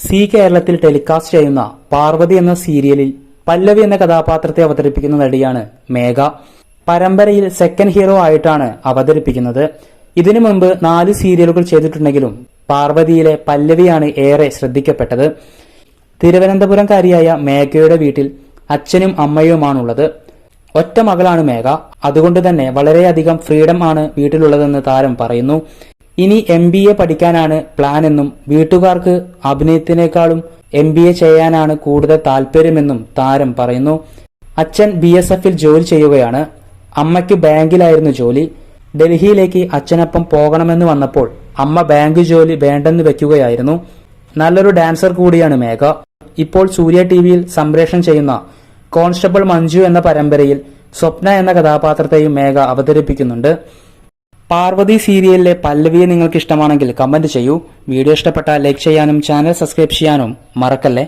C കേരളത്തിൽ telecast ചെയ്യുന്ന പാർവതി എന്ന സീരിയലിൽ പല്ലവി എന്ന കഥാപാത്രത്തെ അവതരിപ്പിക്കുന്ന നടിയാണ് മേഘ പരമ്പരയിൽ സെക്കൻഡ് ഹീറോ ആയിട്ടാണ് അവതരിപ്പിക്കുന്നത്. ഇതിനു മുമ്പ് നാല് സീരിയലുകൾ ചെയ്തിട്ടുണ്ടെങ്കിലും പാർവതിയിലെ പല്ലവിയാണ് ഏറെ ശ്രദ്ധിക്കപ്പെട്ടത്. തിരുവനന്തപുരംകാരിയായ മേഘയുടെ വീട്ടിൽ അച്ഛനും അമ്മയുമാണുള്ളത്. ഒറ്റ മകളാണ് മേഘ. അതുകൊണ്ട് തന്നെ വളരെയധികം ഫ്രീഡം ആണ് വീട്ടിലുള്ളതെന്ന് താരം പറയുന്നു. ഇനി എം ബി എ പഠിക്കാനാണ് പ്ലാൻ എന്നും വീട്ടുകാർക്ക് അഭിനയത്തിനേക്കാളും എം ബി എ ചെയ്യാനാണ് കൂടുതൽ താല്പര്യമെന്നും താരം പറയുന്നു. അച്ഛൻ ബി എസ് എഫിൽ ജോലി ചെയ്യുകയാണ്. അമ്മയ്ക്ക് ബാങ്കിലായിരുന്നു ജോലി. ഡൽഹിയിലേക്ക് അച്ഛനൊപ്പം പോകണമെന്ന് വന്നപ്പോൾ അമ്മ ബാങ്ക് ജോലി വേണ്ടെന്ന് വെക്കുകയായിരുന്നു. നല്ലൊരു ഡാൻസർ കൂടിയാണ് മേഘ. ഇപ്പോൾ സൂര്യ ടി വിയിൽ സംപ്രേഷണം ചെയ്യുന്ന കോൺസ്റ്റബിൾ മഞ്ജു എന്ന പരമ്പരയിൽ സ്വപ്ന എന്ന കഥാപാത്രത്തെയും മേഘ അവതരിപ്പിക്കുന്നുണ്ട്. പാർവതി സീരിയലിലെ പല്ലവിയെ നിങ്ങൾക്ക് ഇഷ്ടമാണെങ്കിൽ കമന്റ് ചെയ്യൂ. വീഡിയോ ഇഷ്ടപ്പെട്ടാൽ ലൈക്ക് ചെയ്യാനും ചാനൽ സബ്സ്ക്രൈബ് ചെയ്യാനും മറക്കല്ലേ?